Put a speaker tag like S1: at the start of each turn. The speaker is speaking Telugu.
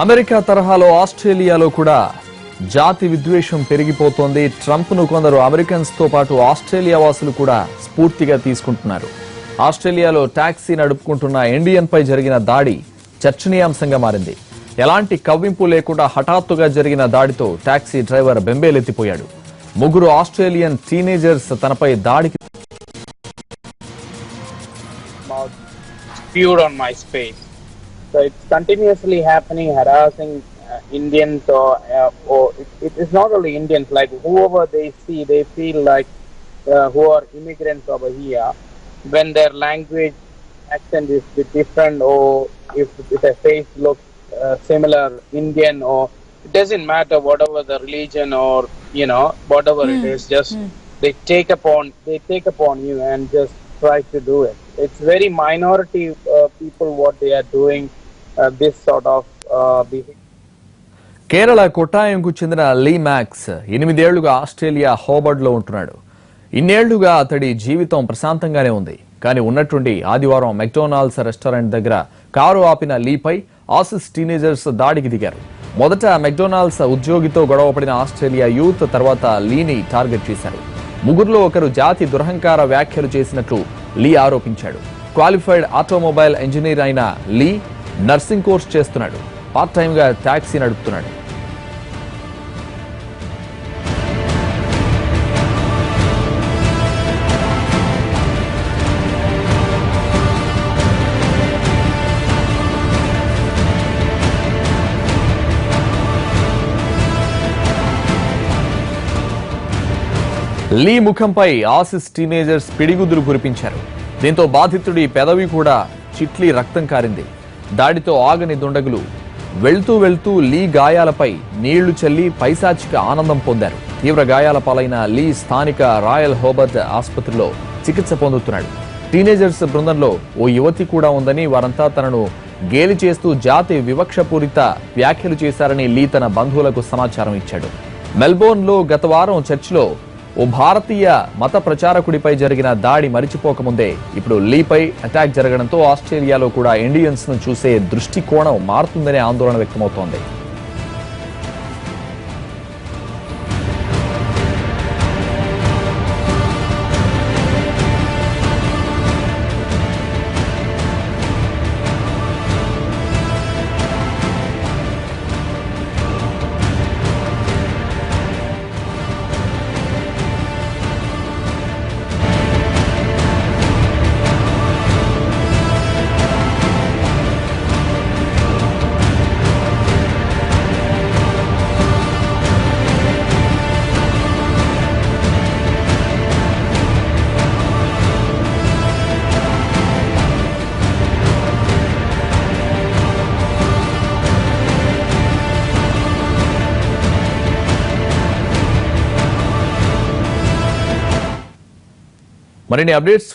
S1: అమెరికా తరహాలో ఆస్ట్రేలియాలో కూడా జాతి విద్వేషం పెరిగిపోతోంది. ట్రంప్ను కొందరు అమెరికన్స్తో పాటు ఆస్ట్రేలియా వాసులు కూడా స్ఫూర్తిగా తీసుకుంటున్నారు. ఆస్ట్రేలియాలో టాక్సీ నడుపుకుంటున్న ఇండియన్ పై జరిగిన దాడి చర్చనీయాంశంగా మారింది. ఎలాంటి కవ్వింపు లేకుండా హఠాత్తుగా జరిగిన దాడితో టాక్సీ డ్రైవర్ బెంబేలెత్తిపోయాడు. ముగ్గురు ఆస్ట్రేలియన్ టీనేజర్స్ తనపై దాడికి
S2: on my space. So it's continuously happening, harassing uh, Indians or, uh, or it, it is not only Indians, like whoever they see, they feel like uh, who are immigrants over here, when their language accent is different or if, if a face looks uh, similar Indian or it doesn't matter whatever the religion or you know whatever it is just they take upon they take upon you and just try to do it. It's very minority uh, people what they are doing uh, this sort of uh, behavior.
S1: Kerala కొట్టాయంకు చెందిన లీ మ్యాక్స్ ఎనిమిదేళ్ళుగా ఆస్ట్రేలియా హోబర్డ్లో ఉంటున్నాడు. ఇన్నేళ్ళుగా అతడి జీవితం ప్రశాంతంగానే ఉంది. కానీ ఉన్నట్టుండి ఆదివారం మెక్డోనాల్డ్స్ రెస్టారెంట్ దగ్గర కారు ఆపిన లీపై ఆసిస్ టీనేజర్స్ దాడికి దిగారు. మొదట మెక్డోనాల్డ్స్ ఉద్యోగితో గొడవపడిన ఆస్ట్రేలియా యూత్ తర్వాత లీని టార్గెట్ చేశారు. ముగ్గురులో ఒకరు జాతి దురహంకార వ్యాఖ్యలు చేసినట్లు లీ ఆరోపించాడు. క్వాలిఫైడ్ ఆటోమొబైల్ ఇంజనీర్ అయిన లీ నర్సింగ్ కోర్స్ చేస్తున్నాడు. పార్ట్ టైం గా నడుపుతున్నాడు. లీ ముఖంపై ఆసిస్ టీనేజర్స్ పిడిగుద్దులు కురిపించారు. దీంతో బాధితుడి పెదవి కూడా చిట్లి రక్తం కారింది. దాడితో ఆగని దుండగులు వెళ్తూ వెళ్తూ లీ గాయాలపై నీళ్ళు చల్లి పైశాచిక ఆనందం పొందారు. తీవ్ర గాయాల పాలైన లీ స్థానిక రాయల్ హోబర్ట్ ఆసుపత్రిలో చికిత్స పొందుతున్నాడు. టీనేజర్స్ బృందంలో ఓ యువతి కూడా ఉందని వారంతా తనను గేలి చేస్తూ జాతి వివక్షపూరిత వ్యాఖ్యలు చేశారని లీ తన బంధువులకు సమాచారం ఇచ్చాడు. మెల్బోర్న్లో గత వారం చర్చిలో ఓ భారతీయ మత ప్రచారకుడిపై జరిగిన దాడి మరిచిపోకముందే ఇప్పుడు లీపై అటాక్ జరగడంతో ఆస్ట్రేలియాలో కూడా ఇండియన్స్ను చూసే దృష్టికోణం మారుతుందనే ఆందోళన వ్యక్తమవుతోంది. మరిన్ని అప్డేట్స్